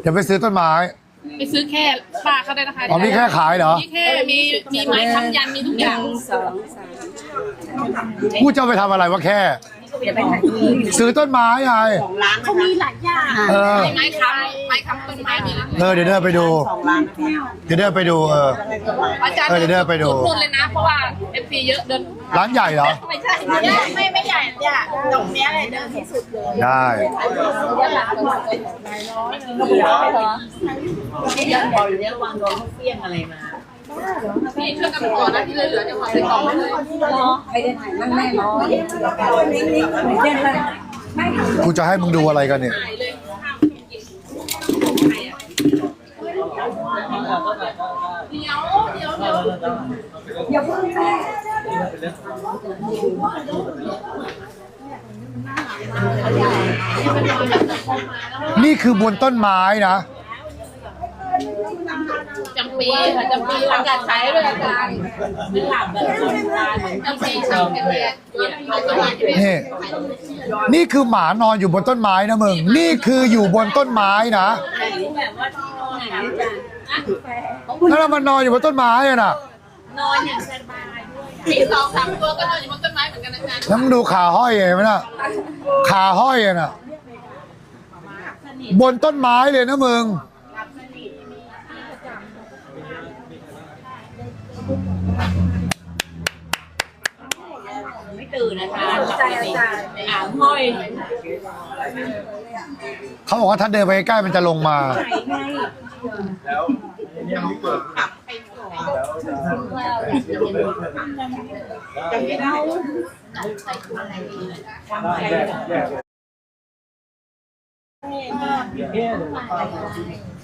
เดี๋ยวไปซื้อต้นไม้ ไปซื้อแค่ป้าเขาได้นะคะอ๋อมีแค่ขายเหรอ มีแค่มีมีไม้ค้ำยันมีทุกอย่าง สองสาม กูจะเอาไปทำอะไรวะแค่ เดี๋ยวไปถ่ายรูปซื้อต้นไม้ไงของร้านเขามีหลายอย่างเออมีไม้ค้ำไม้ค้ำต้นไม้มีแล้วเออเดี๋ยวเดินไปดูของร้านนะคะเดี๋ยวเดินไปดูเอออาจารย์เออเดี๋ยวเดินไปดูทุกรุ่นเลยนะเพราะว่าเอฟซีเยอะเดินร้านใหญ่เหรอไม่ใช่เนี่ยไม่ไม่ใหญ่เนี่ยตรงเนี้ยเลยเดินที่สุดเลยได้ยังบอกอยู่เนี่ยระวังโดนเขาเฟี้ยงอะไรมา พี่ช่วยกันก่อนนะที่เหลือๆจะขอใส่กล่องไว้เลยไปเดินถ่ายนั่งแม่น้อยเดินเลยกูจะให้มึงดูอะไรกันเนี่ยเดี๋ยวเดี๋ยวเดี๋ยวอย่าเพิ่งแม่นี่คือบนต้นไม้นะ ปีค่ะจำปีอากาศใช้ด้วยอาจารย์ไม่หลับแบบคนตายเหมือนจำปีชาวแก่ๆเอาต้นไม้ที่เป็นนี่นี่คือหมานอนอยู่บนต้นไม้นะมึง นี่คืออยู่บนต้นไม้นะไหนแบบว่าที่นอนไหนอาจารย์แล้วมันนอนอยู่บนต้นไม้อะน่ะนอนอย่างสบายด้วยมีสองสามตัวก็นอนอยู่บนต้นไม้เหมือนกันอาจารย์แล้วมึงดูขาห้อยเห็นไหมน่ะขาห้อยอะน่ะบนต้นไม้เลยนะมึง ตื่นอาจารย์ใจอาจารย์อ่างห้อยเขาบอกว่าถ้าเดินไปใกล้ๆมันจะลงมา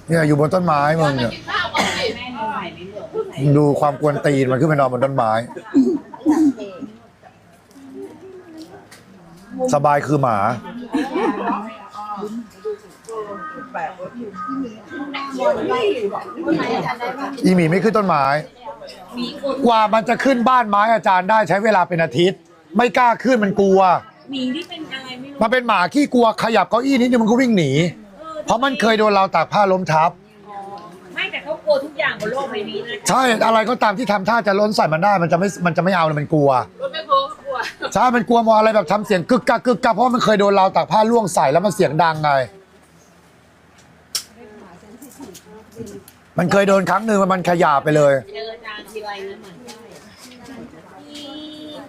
เนี่ยอยู่บนต้นไม้มึงเนี่ยกินข้าวก่อนสิมึงดูความกวนตีนมันขึ้นไปนอนบนต้นไม้ สบายคือหมา อีหมีไม่ขึ้นต้นไม้ กว่ามันจะขึ้นบ้านไม้อาจารย์ได้ใช้เวลาเป็นอาทิตย์ ไม่กล้าขึ้นมันกลัว หมีที่เป็นอะไรไม่รู้มันเป็นหมาขี้กลัวขยับเก้าอี้นิดนึงมันก็วิ่งหนี เพราะมันเคยโดนเราวตากผ้าล้มทับ ไม่แต่เขากลัวทุกอย่างบนโลกใบนี้นะใช่อะไรก็ตามที่ทำท่าจะล้นใส่มันได้มันจะไม่มันจะไม่เอาเลยมันกลัว รถไม่โค้งกลัว ใช่มันกลัวมองอะไรแบบทำเสียงกึกกักกึกกักเพราะมันเคยโดนเราวตากผ้าล่วงใส่แล้วมันเสียงดังไง มันเคยโดนครั้งหนึ่งมันขยาบไปเลย เจออาจารย์ทีไรนะเหมือนได้ที่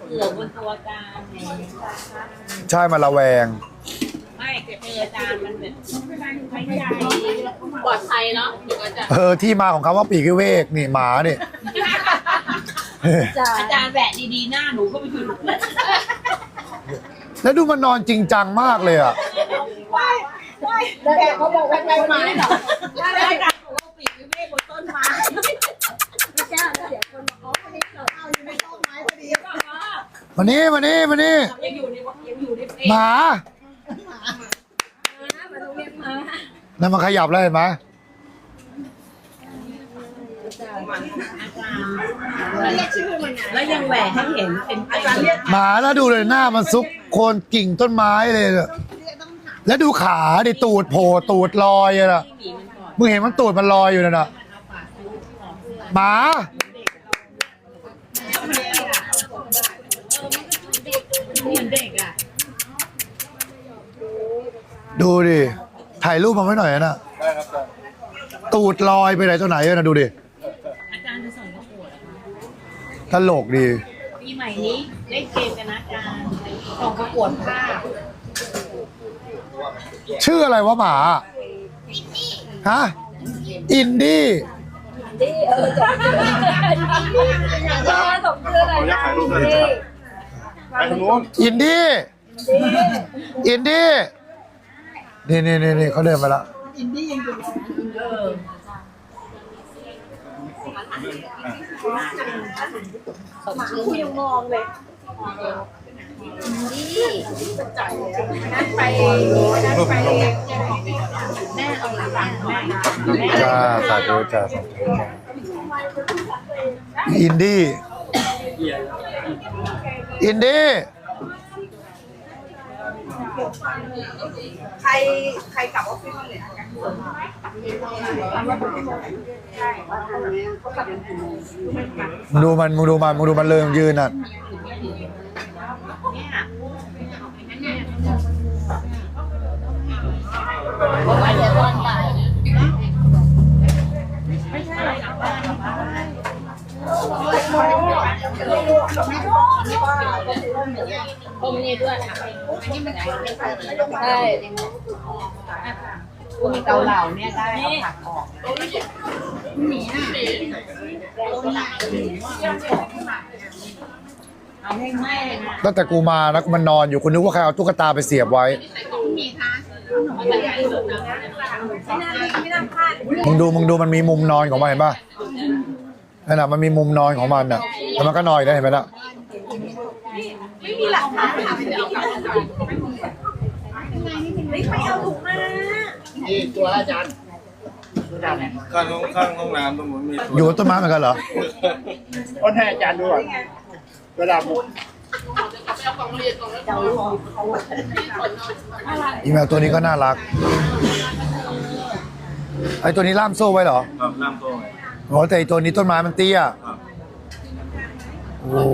เกือบบนตัวอาจารย์เนี่ยใช่มันระแวง ไม่แต่เจออาจารย์มันแบบไม่ใหญ่ปลอดภัยเนาะอยู่กับอาจารย์เออที่มาของคำว่าปีกวิเวกนี่หมาเนี่ย อาจารย์แหวะดีๆหน้าหนูก็ไปอยู่แล้วดูมันนอนจริงจังมากเลยอะแต่เขาบอกว่าต้นไม้เหรอแล้วอาจารย์บอกว่าปีกวิเวกบนต้นไม้มานี่มานี่มานี่ยังอยู่ในยังอยู่ในเพลงหมานั่นมันขยับแล้วเห็นไหม แล้วยังแหวะให้เห็นเป็นอาจารย์เรียกหมาแล้วดูเลยหน้ามันซุกโคนกิ่งต้นไม้เลยอะแล้วดูขาดิตูดโผล่ตูดลอยอะน่ะหมีมันก่อนมึงเห็นมันตูดมันลอยอยู่น่ะนะหมา เหมือนเด็กอะดูดิ ถ่ายรูปมาไว้หน่อยนะ ตูดลอยไปไหนตัวไหนอะนะดูดิ อาจารย์จะส่งประกวดเหรอคะ ตลกดี ปีใหม่นี้เล่นเกมกันนะอาจารย์ส่งประกวดภาพชื่ออะไรวะหมาฮะอินดี้ผมอยากถ่ายรูปด้วยเลยไปทางนู้นอินดี้อินดี้นี่นี่นี่นี่เขาเดินมาแล้ว คุยยังมองเลยนี่นั่นไปนั่นไปแม่เอาหลังแม่จ้าสาธุจ้าสาธุจอินดี้อินดี้ใครใครกลับออฟฟิศมาเลยนะ มึงดูมันมึงดูมันมึงดูมันเลยมันยืนอะพมนี่ด้วยใช่ กุ้งเกาเหลาเนี่ยได้เอาผักออกเอาให้ไหม้เลยนะตั้งแต่กูมานะมันนอนอยู่กูนึกว่าใครเอาตุ๊กตาไปเสียบไว้มึงดูมึงดูมันมีมุมนอนของมันเห็นป่ะนั่นน่ะมันมีมุมนอนของมันอะแล้วมันก็นอนอยู่ได้เห็นไหมล่ะ ข้างห้องข้างห้องน้ำตรงนู้นมีอยู่บนต้นไม้เหมือนกันเหรออ้นให้อาจารย์ดูก่อนเวลาหมดอีแมวตัวนี้ก็น่ารัก ไอตัวนี้ล่ามโซ่ไว้เหรอครับน้ำโซ่ไงโอ้แต่ไอ้ตัวนี้ต้นไม้มันเตี้ยครับโอ้โห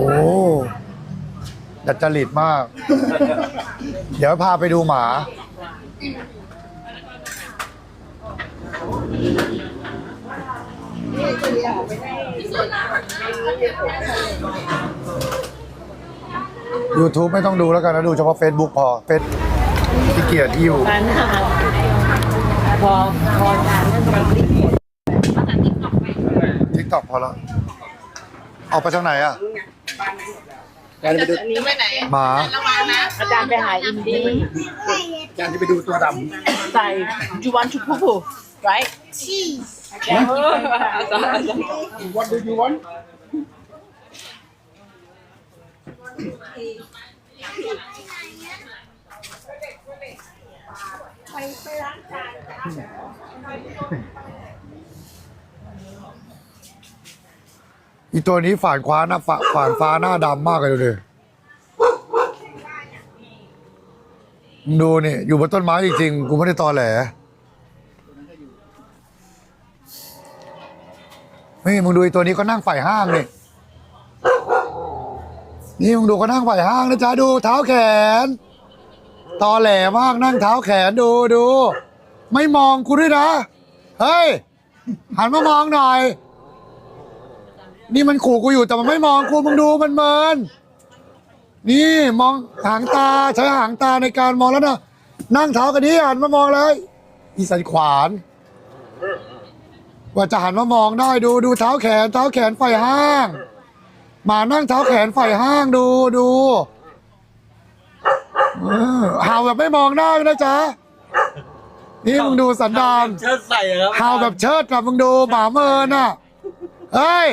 ดัดจริตมาก เดี๋ยวพาไปดูหมา YouTube ไม่ต้องดูแล้วกันนะ ดูเฉพาะ Facebook พอเฟซที่เกียรที่อยู่การทำพอพอการเรื่องการรีบทิกตอกพอแล้วออกไปทางไหนอะอาจารย์ไปดูอันนี้ไม่ไหนหมาระวังนะอาจารย์ไปหาอินดี้อาจารย์จะไปดูตัวดใส่ you want to poo poo right cheese อาจารย์อาจารย์ำ What do you want อีตัวนี้ฝานคว้าหน้าฝาฝานฟ้าหน้าดำมากเลยดูดิมึงดูนี่อยู่บนต้นไม้จริงๆกูไม่ได้ตอแหล นี่มึงดูไอีตัวนี้ก็นั่งฝ่ายห้างนี่นี่มึงดูก็นั่งฝ่ายห้างนะจ๊ะดูเท้าแขน ตอแหลมากนั่งเท้าแขนดูดู ไม่มองกูด้วยนะ เฮ้ย หันมามองหน่อย นี่มันขู่กูอยู่แต่มันไม่มองกูมึงดูมันเมินนี่มองหางตาใช้หางตาในการมองแล้วนะนั่งเท้ากันนี้หันมามองเลยอีสันขวาน ว่าจะหันมามองได้ดูดูเท้าแขน เท้าแขนไฟห้างหมานั่งเท้าแขนไฟห้างดูดูเออเห่าแบบไม่มองหน้านะจ๊ะนี่มึงดูสันดานเชิดใส่ครับเห่าแบบเชิดแบบมึงดูหมาเมินอะเฮ้ย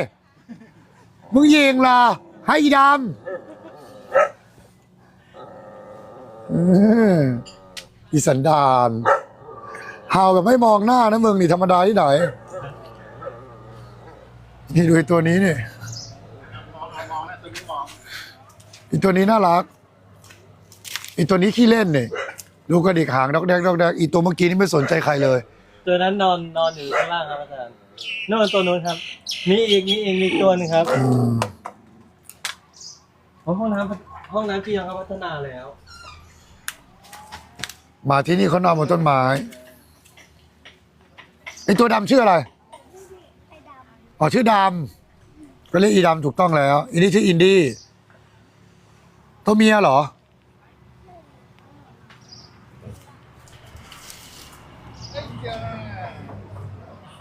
มึงยิงล่ะ ให้อีดำอืมอีสันดานเห่าแบบไม่มองหน้านะมึงนี่ธรรมดาที่ไหน นี่ดูไอ้ตัวนี้นี่อีตัวนี้น่ารัก อีตัวนี้ขี้เล่นนี่ดูกระดิกหางดอกแดกดอกแดกอีตัวเมื่อกี้นี่ไม่สนใจใครเลย ตัวนั้นนอนนอนอยู่ข้างล่างครับอาจารย์โน่นตัวนู้นครับ มีอีกมีอีกมีตัวหนึงครับอืมเพราะห้องน้ำห้องน้ำที่ยังเขาพัฒนาแล้ว มาที่นี่เขานอนบนต้นไม้ไอตัวดำชื่ออะไร อ๋อชื่อดำก็เรียกอีดำถูกต้องแล้วอันนี้ชื่ออินดี้ตัวเมียเหรอ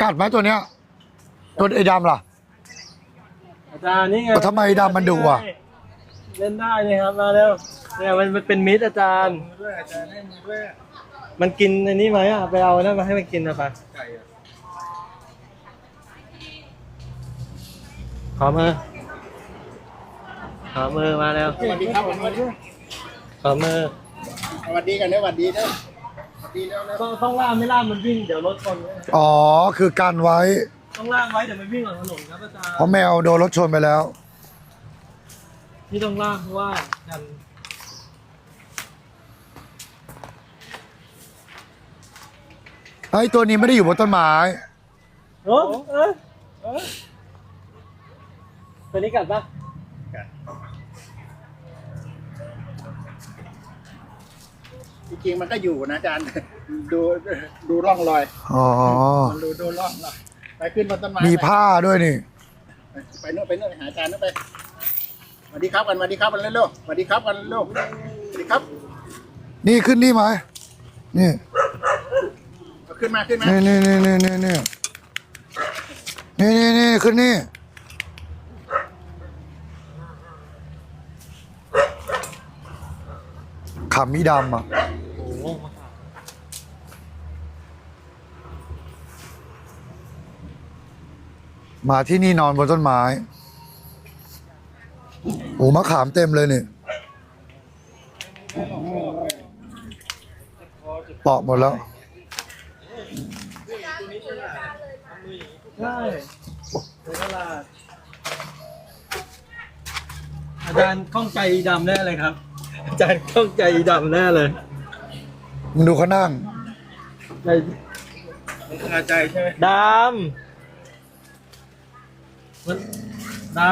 กัดไหมตัวเนี้ย ตัวไอ้ดำล่ะ อาจารย์นี่ไงแต่ทำไมดำมันดุอะเล่นได้เลยครับมาเร็วเนี่ยมันมันเป็นมิตรอาจารย์ ด้วยอาจารย์ให้มือด้วยมันกินอันนี้ไหมอะไปเอาอันนั่นมาให้มันกินนะปะไก่ ขอมือ ขอมือมาแล้ว สวัสดีครับผมสวัสดีขอมือ สวัสดีกันเด้อสวัสดีเด้สวัสดีเด้อนต้องต้องล่ามไม่ล่ามมันวิ่งเดี๋ยวรถชนอ๋อ คือกันไว้ ต้องล่ามไว้เดี๋ยวมันวิ่งออกถนนครับอาจารย์เพราะแมวโดนรถชนไปแล้ว นี่ต้องล่ามเพราะว่ากันไอ้ตัวนี้ไม่ได้อยู่บนต้นไม้ โอ้เออเออ ตัวนี้กัดปะจริงๆมันก็อยู่นะอาจารย์ ดูดูร่องรอยอ๋อ มันดูดูร่องรอยไปขึ้นบนต้นไม้มีไปผ้าด้วยนี่ ไปนู่นไปนู่นไปหาอาจารย์นู่นไปสวัสดีครับกันสวัสดีครับกันเร็วๆสวัสดีครับกันเร็วสวัสดีครับนี่ขึ้นนี่ไหมนี่เอาขึ้นมาขึ้นมานี่นี่นี่นี่นี่นี่นี่นี่นี่ขึ้นนี่ ขำมีดำอะโอ้โหมะขามมาที่นี่นอนบนต้นไม้โอ้มะขามเต็มเลยนี่ปอกหมดแล้ว ใช่ในตลาอาจารย์ข้องใจดำแน่เลยครับ จารย์ข้องใจดำแน่เลยมึงดูเขานั่ง ใจมันคาใจใช่ไหมดำมันด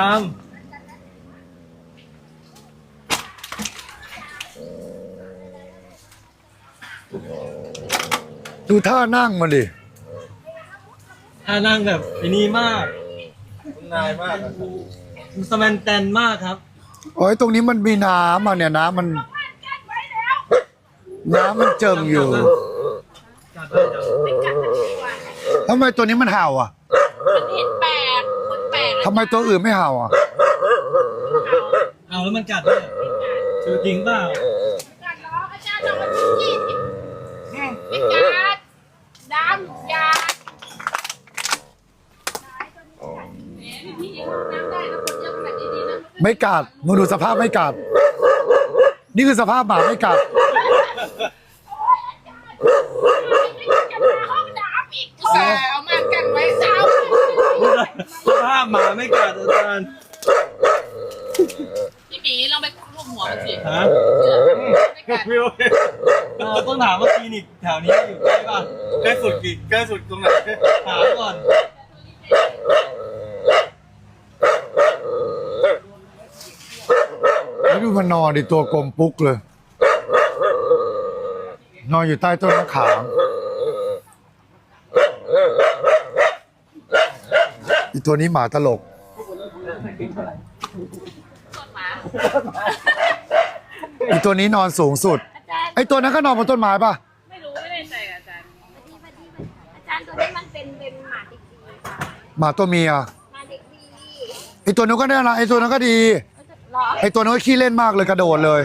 ดูท่านั่งมันดิำท่านั่งแบบไอ้นี้มากนายมากสแมนแตนมากครับ โอ้ยตรงนี้มันมีน้ำอะเนี่ยน้ำมัน น้ำมันเจิ่งอยู่จัดเลยจัดเลยทำไมตัวนี้มันเห่าอะมันเห็นแปลกคนแปลกทำไมตัวอื่นไม่เห่าอะเอาแล้วมันกัดด้วยจริงเปล่า ไม่กัดมึงดูสภาพไม่กัด นี่คือสภาพหมาไม่กัดห้องน้ำอีกแสเอามากันไว้เช้าสภาพหมาไม่กัดอาจารย์พี่หมีลองไปรูปหัวมันสิฮะไม่กัดวิวเราต้องถามว่าคลินิกแถวนี้อยู่ใกล้ป่ะใกล้สุดกี่ใกล้สุดตรงไหนถามก่อน แล้ว ดูมันนอนดิตัวกลมปุ๊กเลย นอนอยู่ใต้ต้นมะขามอีตัวนี้หมาตลกอีตัวนี้นอนสูงสุด ไอตัวนั้นก็นอนบนต้นไม้ป่ะ ไม่รู้ไม่ได้ใจอาจารย์ อาจารย์ตัวนี้มันเป็นเป็นหมาเด็กดีค่ะหมาตัวเมียหมาเด็กดี ไอตัวนั้นก็ได้ละไอตัวนั้นก็ดีเหร อไอตัวนั้นก็ขี้เล่นมากเลยกระโดดเลย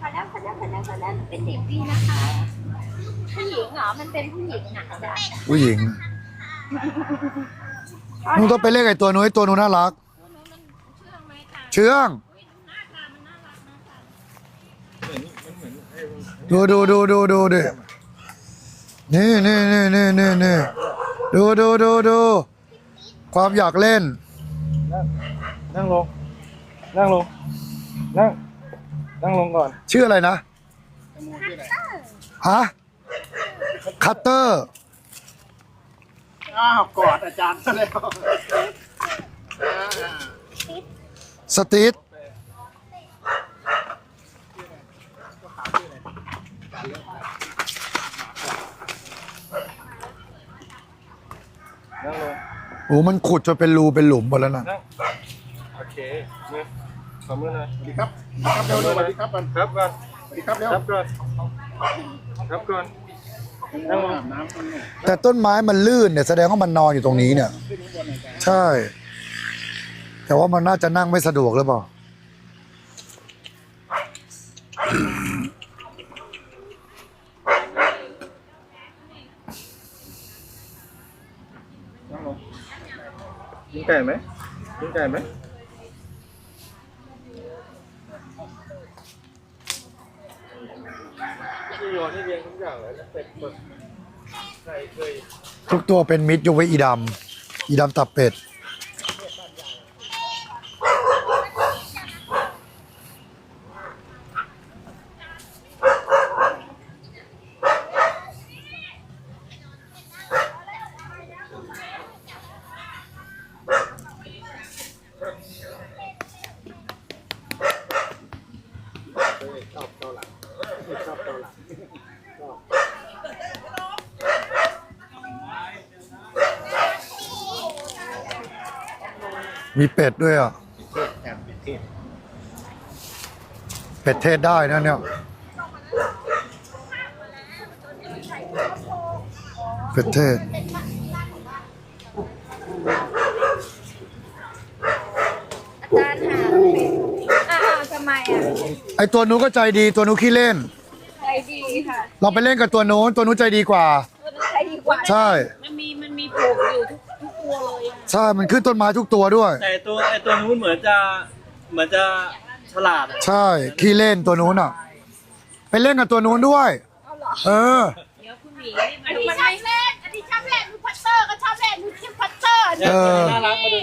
พอแล้วพอแล้วพอแล้วพอแล้วเป็นเด็กดีนะคะ ผู้หญิงเหรอ มันเป็นผู้หญิงนะอาจารย์ผู้หญิงมึงต้องไปเล่นไอตัวนู้นไอตัวนู้นน่ารัก เชื่องดูดูดูดูดูดิ นี่นี่นี่นี่นี่นี่ดูดูดูดูความอยากเล่นนั่งลง นั่งลง นั่ง นั่งลงก่อน ชื่ออะไรนะ ฮะ คัตเตอร์ อ้าวกอดอาจารย์ซะแล้วสตีท นั่งลง โอ้มันขุดจนเป็นรูเป็นหลุมหมดแล้วนะนั่งโอเคมือขอมือหน่อยสวัสดีครับครับเร็วๆสวัสดีครับก่อนครับก่อนสวัสดีครับเร็วครับก่อนครับก่อนนั่งลงอาบน้ำกันเนี่ยแต่ต้นไม้มันลื่นเนี่ยแสดงว่ามันนอนอยู่ตรงนี้เนี่ยใช่ แต่ว่ามันน่าจะนั่งไม่สะดวกหรือเปล่า นั่งลงกิน ไก่ไหมกินไก่ไหมที่โยนที่เรียนทุกอย่างเลยเป็ดหมึกไก่เคย ทุกตัวเป็นมิตรยกเว้นอีดำอีดำตับเป็ด ชอบเกาหลังชอบเกาหลังชอบ มีเป็ดด้วยอะ เทศแอบเทศเป็ดเทศได้นะเนี่ย เป็ดเทศ อาจารย์ค่ะอ้าวทำไมอะไอตัวนู้นก็ใจดี ตัวนู้นขี้เล่น ใจดีค่ะเราไปเล่นกับตัวนู้น ตัวนู้นใจดีกว่าใจดีกว่า ใช่ มันมีมันมีผูกอยู่ทุก ใช่มันขึ้นต้นไม้ทุกตัวด้วย แต่ตัวไอตัวนู้นเหมือนจะเหมือนจะฉลาดอะใช่ขี้เล่นตัวนู้นอะ ไปเล่นกับตัวนู้นด้วย เออ เดี๋ยวคุณหมีนี่อัมันนนี้ชอบเล่น อันนี้ชอบเล่นดูพัตเตอร์ก็ชอบเล่นดูคิมพัตเตอร์เนี่ยเออ น่ารักมาดู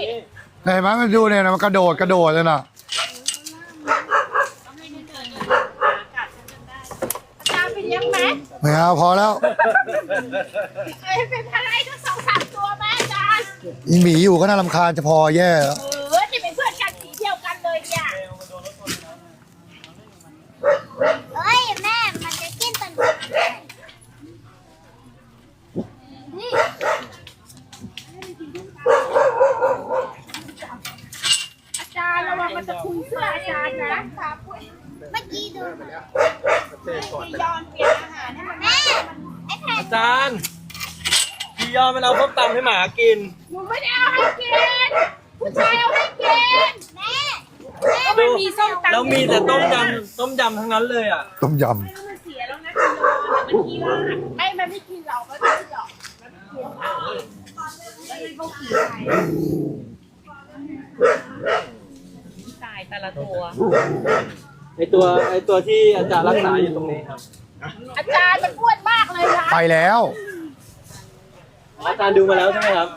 นี่เห็นไหมมันดูเนี่ยนะมันกระโดดกระโดดเลยน่ะอาจารย์ไปเลี้ยงไหมไม่เอาพอแล้ว เคยเป็นอะไรทั้งสองสามตัวไหม อาจารย์อีหมีอยู่ก็น่ารำคาญจะพอแย่แล้วเออที่เป็นเพื่อนกันสีเดียวกันเลยเนี่ยเฮ้ยแม่ มันจะกินตันนี่อาจารย์ระวังมันจะคุยเสื้ออาจารย์นะเมื่อกี้ดูเทศก่อนยอมเปลี่ยนอาหารให้มันแม่ ไอ้แผ่นอาจารย์พี่ยอมมันเอาส้มตำให้หมากินหนู ไม่ได้เอาให้กิน ผู้ชายเอาให้กินแม่ดูแล้วมีแต่ต้มยำต้มยำทั้งนั้นเลยอะต้มยมันเสียแล้วนะกิโลมันขี้ราดไม่มันไม่กินหรอกมันไม่กินหรอกมันไม่กินค่ะแล้วเลยเขาขี่ไปตายแต่ละตัว ไอตัวไอตัวที่อาจารย์รักษาอยู่ตรงนี้ครับอาจารย์มันอ้วนมากเลยนะำไปแล้ว อาจารย์ดูมาแล้วใช่ไหมครับ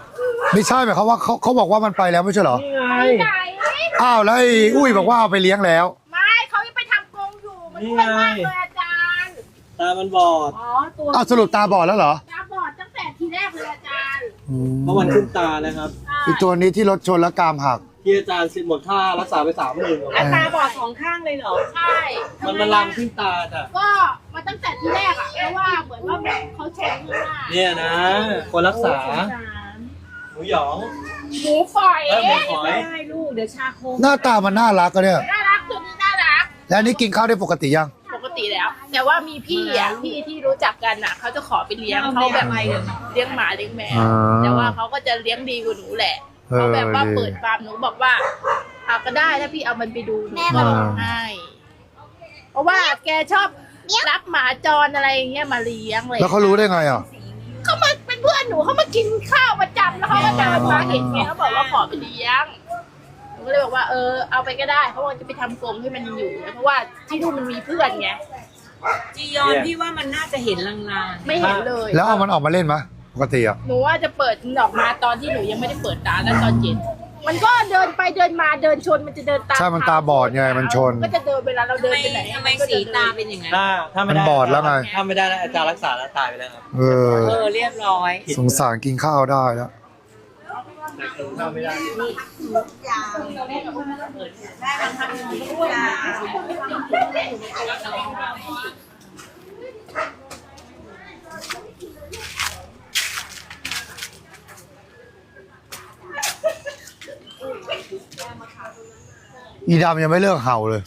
ไม่ใช่หมายความว่าเขาเขาบอกว่ามันไปแล้วไม่ใช่เหรอ นี่ไงไหนอ้าวแล้วไอ้อุ้ยบอกว่าเอาไปเลี้ยงแล้ว ไม่เขายังไปทำกรงอยู่ มันอ้วนมากเลยอาจารย์ ตามันบอด อ๋อ ตัวอ้าวสรุปตาบอดแล้วเหรอตาบอดตั้งแต่ทีแรกเลยอาจารย์อืมเพราะมันขึ้นตานะครับ อีกตัวนี้ที่รถชนแล้วกรามหัก ที่อาจารย์สิหมดค่ารักษาไปสามหมื่นแล้วตาบอดสองข้างเลยเหรอ ใช่มันมันลามขึ้นตาจ้ะก็มาตั้งแต่ทีแรกอะเพราะว่าเหมือนว่าแบบเขาชนข้างหน้าเนี่ยนะ คนรักษาห มูหยอง หมูฝอยเออหมูฝอย ได้ลูกเดี๋ยวชาโคมหน้าตามันน่ารักอะเนี่ย น่ารักตัวนี้น่ารัก แล้วอันนี้กินข้าวได้ปกติยัง ปกติแล้ว แต่ว่ามีพี่อะพี่ที่รู้จักกันอะเขาจะขอไปเลี้ยงเขาแบบเลี้ยงหมาเลี้ยงแมวอ่าแต่ว่าเขาก็จะเลี้ยงดีกว่าหนูแหละเออเขาแบบว่าดีเปิดฟาร์มหนูบอกว่าเอาก็ได้ถ้าพี่เอามันไปดูหนูแม่ก็บอก ให้เพราะว่าแกชอบรับหมาจรอะไรอย่างเงี้ยมาเลี้ยงเลยแล้วเขารู้ได้ไงอะ หนูเขามากินข้าวประจำแล้วเขาก็เดินมาเห็นไงเขาบอกว่าขอไปเลี้ยงหนูก็เลยบอกว่าเออเอาไปก็ได้เพราะว่าจะไปทำกรงให้มันอยู่เพราะว่าที่นู่นมันมีเพื่อนไงจียอนพี่ว่ามันน่าจะเห็นลางไม่เห็นเลยแล้วเอามันออกมาเล่นไหมปกติอะ หนูว่าจะเปิดออกมาตอนที่หนูยังไม่ได้เปิดตาแล้วตอนเย็น มันก็เดินไปเดินมาเดินชนมันจะเดินตามใช่มันตาบอดไงมันชน ก็จะเดินเวลาเราๆเดินทำไมไปไหนทำไมสีตาเป็นอย่างนั้น ถ้าถ้าไม่มันได้บอดแล้วไง ถ้าไม่ได้อาจารย์รักษาแล้วตายไปแล้วครับเออ เออเรียบร้อย สงสารกินข้าวได้แล้ว ถ้าไม่ได้ อีดำยังไม่เลิกเห่าเลย